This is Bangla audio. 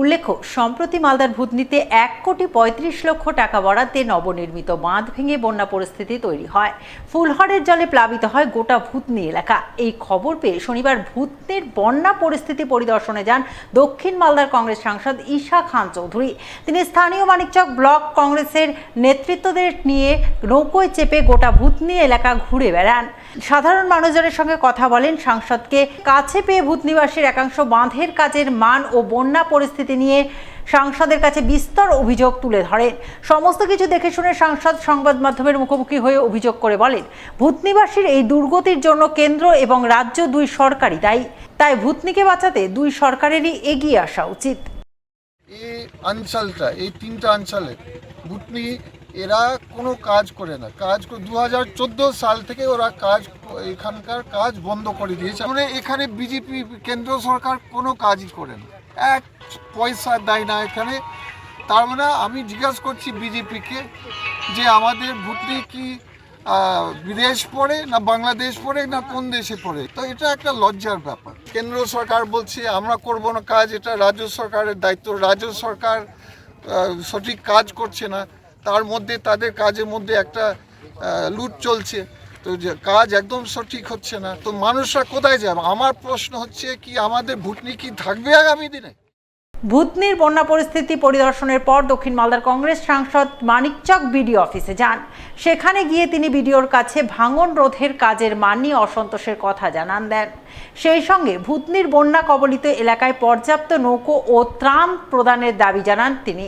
উল্লেখ্য, সম্প্রতি মালদার ভূতনিতে এক কোটি পঁয়ত্রিশ লক্ষ টাকা বরাদ্দে নবনির্মিত বাঁধ ভেঙে বন্যা পরিস্থিতি তৈরি হয়। ফুলহরের জলে প্লাবিত হয় গোটা ভূতনি এলাকা। এই খবর পেয়ে শনিবার ভূতনির বন্যা পরিস্থিতি পরিদর্শনে যান দক্ষিণ মালদার কংগ্রেস সাংসদ ঈশা খান চৌধুরী। তিনি স্থানীয় মানিকচক ব্লক কংগ্রেসের নেতৃত্বদের নিয়ে নৌকোয় চেপে গোটা ভূতনি এলাকা ঘুরে বেড়ান। সাধারণ মানুষজনের সঙ্গে কথা বলেন সাংসদকে। কাছে পেয়ে ভূতনিবাসীর একাংশ বাঁধের কাজের মান ও বন্যা পরিস্থিতি নিয়ে সাংসদের কাছে বিস্তর অভিযোগ তুলে ধরেন। সমস্ত কিছু দেখে শুনে সাংসদ সংবাদ মাধ্যমের মুখোমুখি হয়ে অভিযোগ করে বলেন, ভূতনিবাসীর এই দুর্গতির জন্য কেন্দ্র এবং রাজ্য দুই সরকারই দায়ী। তাই ভূতনিকে বাঁচাতে দুই সরকারেরই এগিয়ে আসা উচিত। এই অঞ্চলটা এই তিনটা অঞ্চলে ভুটনি এরা কোনো কাজ করে না। কাজ দু হাজার চোদ্দ সাল থেকে ওরা কাজ এখানকার কাজ বন্ধ করে দিয়েছে। মানে এখানে বিজেপি, কেন্দ্র সরকার কোনো কাজই করে না। এক পয়সা দেয় না এখানে। তার মানে আমি জিজ্ঞাসা করছি বিজেপিকে যে আমাদের ভুটনি কি বিদেশ পড়ে না বাংলাদেশ পড়ে না কোন দেশে পড়ে? তো এটা একটা লজ্জার ব্যাপার। কেন্দ্র সরকার বলছে, আমরা করব না কাজ। এটা রাজ্য সরকারের দায়িত্ব। রাজ্য সরকার সঠিক কাজ করছে না। তার মধ্যে, তাদের কাজের মধ্যে একটা লুট চলছে। তো কাজ একদম সঠিক হচ্ছে না। তো মানুষরা কোথায় যাবে? আমার প্রশ্ন হচ্ছে কি, আমাদের ভুটনি কি থাকবে আগামী দিনে? ভূতনির বন্যা পরিস্থিতি পরিদর্শনের পর দক্ষিণ মালদার কংগ্রেস সাংসদ মানিকচক বিডিও অফিসে যান। সেখানে গিয়ে তিনি বিডিওর কাছে ভাঙন রোধের কাজের মান নিয়ে অসন্তোষের কথা জানান দেন। সেই সঙ্গে ভূতনির বন্যা কবলিত এলাকায় পর্যাপ্ত নৌকো ও ত্রাণ প্রদানের দাবি জানান তিনি।